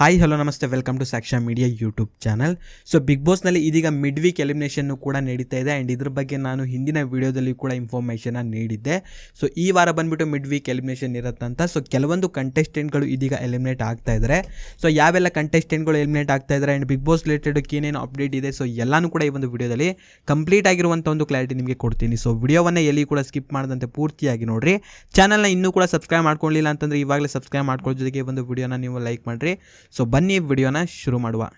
Hi hello ನಮಸ್ತೆ. Welcome to Saksha media YouTube channel so big ಬಾಸ್ನಲ್ಲಿ ಇದೀಗ mid week elimination ಕೂಡ ನಡೀತಾ ಇದೆ. ಆ್ಯಂಡ್ ಇದ್ರ ಬಗ್ಗೆ ನಾನು ಹಿಂದಿನ ವಿಡಿಯೋದಲ್ಲಿ ಕೂಡ ಇನ್ಫಾರ್ಮೇಷನ್ನ ನೀಡಿದ್ದೆ. ಸೊ ಈ ವಾರ ಬಂದ್ಬಿಟ್ಟು ಮಿಡ್ ವೀಕ್ ಎಲಿಮಿನೇಷನ್ ಇರುತ್ತಂತ ಸೊ ಕೆಲವೊಂದು ಕಂಟೆಸ್ಟೆಂಟ್ಗಳು ಇದೀಗ ಎಲಿಮಿನೇಟ್ ಆಗ್ತಾ ಇದ್ದಾರೆ ಸೊ ಯಾವೆಲ್ಲ ಕಂಟೆಸ್ಟೆಂಟ್ಗಳು ಎಲಿಮಿನೇಟ್ ಆಗ್ತಾ ಇದ್ದಾರೆ ಆ್ಯಂಡ್ ಬಿಗ್ ಬಾಸ್ ರಿಲೇಟೆಡ್ ಏನೇನು ಅಪ್ಡೇಟ್ ಇದೆ? ಸೊ ಎಲ್ಲಾನು ಕೂಡ ಈ ಒಂದು ವಿಡಿಯೋದಲ್ಲಿ ಕಂಪ್ಲೀಟ್ ಆಗಿರುವಂಥ ಒಂದು ಕ್ಲಾರಿಟಿ ನಿಮಗೆ ಕೊಡ್ತೀನಿ. ಸೊ ವಿಡಿಯೋವನ್ನ ಎಲ್ಲಿ ಕೂಡ ಸ್ಕಿಪ್ ಮಾಡದಂತೆ ಪೂರ್ತಿಯಾಗಿ ನೋಡಿರಿ. ಚಾನಲ್ನ ಇನ್ನೂ ಕೂಡ ಸಬ್ಸ್ಕ್ರೈಬ್ ಮಾಡ್ಕೊಳ್ಳಿಲ್ಲ ಅಂತಂದ್ರೆ ಇವಾಗಲೇ ಸಬ್ಸ್ಕ್ರೈಬ್ ಮಾಡ್ಕೊಳ್ಳೋ ಜೊತೆಗೆ ಒಂದು ವಿಡಿಯೋನ ನೀವು ಲೈಕ್ ಮಾಡಿರಿ. ಸೊ ಬನ್ನಿ ವಿಡಿಯೋನ ಶುರು ಮಾಡುವ.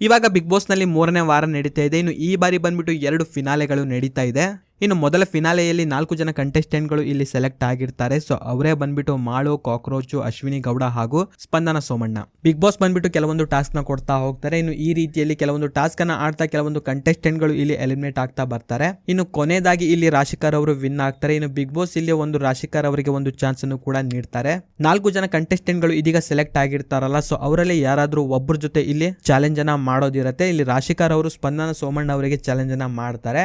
ಇವಾಗ ಬಿಗ್ ಬಾಸ್ನಲ್ಲಿ ಮೂರನೇ ವಾರ ನಡೀತಾ ಇದೆ. ಇನ್ನು ಈ ಬಾರಿ ಬಂದ್ಬಿಟ್ಟು ಎರಡು ಫಿನಾಲೆಗಳು ನಡೀತಾ ಇದೆ. ಇನ್ನು ಮೊದಲ ಫಿನಾಲೆಯಲ್ಲಿ ನಾಲ್ಕು ಜನ ಕಂಟೆಸ್ಟೆಂಟ್ಗಳು ಇಲ್ಲಿ ಸೆಲೆಕ್ಟ್ ಆಗಿರ್ತಾರೆ. ಸೊ ಅವರೇ ಬಂದ್ಬಿಟ್ಟು ಮಾಳು, ಕಾಕ್ರೋಚು, ಅಶ್ವಿನಿ ಗೌಡ ಹಾಗೂ ಸ್ಪಂದನ ಸೋಮಣ್ಣ. ಬಿಗ್ ಬಾಸ್ ಬಂದ್ಬಿಟ್ಟು ಕೆಲವೊಂದು ಟಾಸ್ಕ್ನ ಕೊಡ್ತಾ ಹೋಗ್ತಾರೆ. ಇನ್ನು ಈ ರೀತಿಯಲ್ಲಿ ಕೆಲವೊಂದು ಟಾಸ್ಕ್ ಅನ್ನ ಆಡ್ತಾ ಕೆಲವೊಂದು ಕಂಟೆಸ್ಟೆಂಟ್ಗಳು ಇಲ್ಲಿ ಎಲಿಮಿನೇಟ್ ಆಗ್ತಾ ಬರ್ತಾರೆ. ಇನ್ನು ಕೊನೆಯದಾಗಿ ಇಲ್ಲಿ ರಾಶಿಕರ್ ಅವರು ವಿನ್ ಆಗ್ತಾರೆ. ಇನ್ನು ಬಿಗ್ ಬಾಸ್ ಇಲ್ಲಿ ಒಂದು ರಾಶಿಕರ್ ಅವರಿಗೆ ಒಂದು ಚಾನ್ಸ್ ಅನ್ನು ಕೂಡ ನೀಡ್ತಾರೆ. ನಾಲ್ಕು ಜನ ಕಂಟೆಸ್ಟೆಂಟ್ಗಳು ಇದೀಗ ಸೆಲೆಕ್ಟ್ ಆಗಿರ್ತಾರಲ್ಲ. ಸೊ ಅವರಲ್ಲಿ ಯಾರಾದ್ರೂ ಒಬ್ಬರ ಜೊತೆ ಇಲ್ಲಿ ಚಾಲೆಂಜ್ ಅನ್ನ ಮಾಡೋದಿರತ್ತೆ. ಇಲ್ಲಿ ರಾಶಿಕರ್ ಅವರು, ಸ್ಪಂದನ ಸೋಮಣ್ಣ ಅವರಿಗೆ ಚಾಲೆಂಜ್ ಅನ್ನ ಮಾಡ್ತಾರೆ.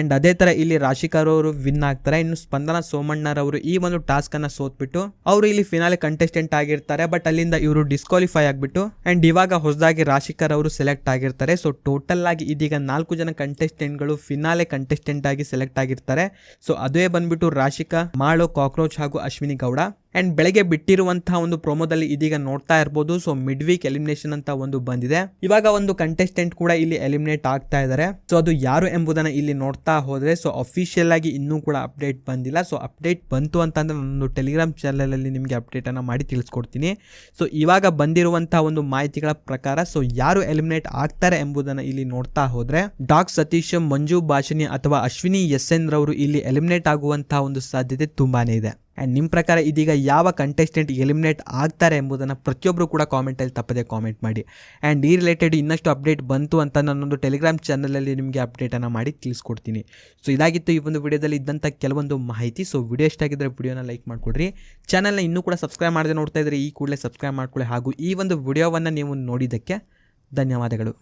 ಅಂಡ್ ಅದೇ ತರ ಇಲ್ಲಿ ರಾಶಿಕರ್ ಅವರು ವಿನ್ ಆಗ್ತಾರೆ. ಇನ್ನು ಸ್ಪಂದನ ಸೋಮಣ್ಣರವರು ಈ ಒಂದು ಟಾಸ್ಕ್ ಅನ್ನ ಸೋತ್ಬಿಟ್ಟು ಅವರು ಇಲ್ಲಿ ಫಿನಾಲೆ ಕಂಟೆಸ್ಟೆಂಟ್ ಆಗಿರ್ತಾರೆ. ಬಟ್ ಅಲ್ಲಿಂದ ಇವರು ಡಿಸ್ಕ್ವಾಲಿಫೈ ಆಗ್ಬಿಟ್ಟು ಅಂಡ್ ಇವಾಗ ಹೊಸದಾಗಿ ರಾಶಿಕರ್ ಅವರು ಸೆಲೆಕ್ಟ್ ಆಗಿರ್ತಾರೆ. ಸೊ ಟೋಟಲ್ ಆಗಿ ಇದೀಗ ನಾಲ್ಕು ಜನ ಕಂಟೆಸ್ಟೆಂಟ್ಗಳು ಫಿನಾಲೆ ಕಂಟೆಸ್ಟೆಂಟ್ ಆಗಿ ಸೆಲೆಕ್ಟ್ ಆಗಿರ್ತಾರೆ. ಸೊ ಅದೇ ಬಂದ್ಬಿಟ್ಟು ರಾಶಿಕಾ, ಮಾಳು, ಕಾಕ್ರೋಚ್ ಹಾಗೂ ಅಶ್ವಿನಿ ಗೌಡ. ಅಂಡ್ ಬೆಳಗ್ಗೆ ಬಿಟ್ಟಿರುವಂತಹ ಒಂದು ಪ್ರೋಮೋದಲ್ಲಿ ಇದೀಗ ನೋಡ್ತಾ ಇರ್ಬೋದು. ಸೊ ಮಿಡ್ ವೀಕ್ ಎಲಿಮಿನೇಷನ್ ಅಂತ ಒಂದು ಬಂದಿದೆ. ಇವಾಗ ಒಂದು ಕಂಟೆಸ್ಟೆಂಟ್ ಕೂಡ ಇಲ್ಲಿ ಎಲಿಮಿನೇಟ್ ಆಗ್ತಾ ಇದ್ದಾರೆ. ಸೊ ಅದು ಯಾರು ಎಂಬುದನ್ನು ಇಲ್ಲಿ ನೋಡ್ತಾ ಹೋದರೆ ಸೊ ಅಫಿಷಿಯಲ್ ಆಗಿ ಇನ್ನೂ ಕೂಡ ಅಪ್ಡೇಟ್ ಬಂದಿಲ್ಲ. ಸೊ ಅಪ್ಡೇಟ್ ಬಂತು ಅಂತಂದ್ರೆ ನಾನು ಟೆಲಿಗ್ರಾಮ್ ಚಾನಲಲ್ಲಿ ನಿಮಗೆ ಅಪ್ಡೇಟನ್ನು ಮಾಡಿ ತಿಳಿಸ್ಕೊಡ್ತೀನಿ. ಸೊ ಇವಾಗ ಬಂದಿರುವಂತಹ ಒಂದು ಮಾಹಿತಿಗಳ ಪ್ರಕಾರ ಸೊ ಯಾರು ಎಲಿಮಿನೇಟ್ ಆಗ್ತಾರೆ ಎಂಬುದನ್ನು ಇಲ್ಲಿ ನೋಡ್ತಾ ಹೋದರೆ, ಡಾಕ್ ಸತೀಶ್, ಮಂಜು ಭಾಷಿನಿ ಅಥವಾ ಅಶ್ವಿನಿ ಎಸ್ ಎನ್ ರವರು ಇಲ್ಲಿ ಎಲಿಮಿನೇಟ್ ಆಗುವಂತಹ ಒಂದು ಸಾಧ್ಯತೆ ತುಂಬಾನೇ ಇದೆ. ಆ್ಯಂಡ್ ನಿಮ್ಮ ಪ್ರಕಾರ ಇದೀಗ ಯಾವ ಕಂಟೆಸ್ಟೆಂಟ್ ಎಲಿಮಿನೇಟ್ ಆಗ್ತಾರೆ ಎಂಬುದನ್ನು ಪ್ರತಿಯೊಬ್ಬರು ಕೂಡ ಕಾಮೆಂಟಲ್ಲಿ ತಪ್ಪದೆ ಕಾಮೆಂಟ್ ಮಾಡಿ. ಆ್ಯಂಡ್ ಈ ರಿಲೇಟೆಡ್ ಇನ್ನಷ್ಟು ಅಪ್ಡೇಟ್ ಬಂತು ಅಂತ ನಾನೊಂದು ಟೆಲಿಗ್ರಾಮ್ ಚಾನಲಲ್ಲಿ ನಿಮಗೆ ಅಪ್ಡೇಟನ್ನು ಮಾಡಿ ತಿಳಿಸ್ಕೊಡ್ತೀನಿ. ಸೊ ಇದಾಗಿತ್ತು ಈ ಒಂದು ವಿಡಿಯೋದಲ್ಲಿ ಇದ್ದಂಥ ಕೆಲವೊಂದು ಮಾಹಿತಿ. ಸೊ ವಿಡಿಯೋ ಇಷ್ಟ ಆಗಿದ್ದರೆ ವಿಡಿಯೋನ ಲೈಕ್ ಮಾಡಿಕೊಡ್ರಿ. ಚಾನಲ್ನ ಇನ್ನೂ ಕೂಡ ಸಬ್ಸ್ಕ್ರೈಬ್ ಮಾಡದೆ ನೋಡ್ತಾ ಇದ್ದರೆ ಈ ಕೂಡಲೇ ಸಬ್ಸ್ಕ್ರೈಬ್ ಮಾಡ್ಕೊಳ್ಳಿ ಹಾಗೂ ಈ ಒಂದು ವಿಡಿಯೋವನ್ನು ನೀವು ನೋಡಿದ್ದಕ್ಕೆ ಧನ್ಯವಾದಗಳು.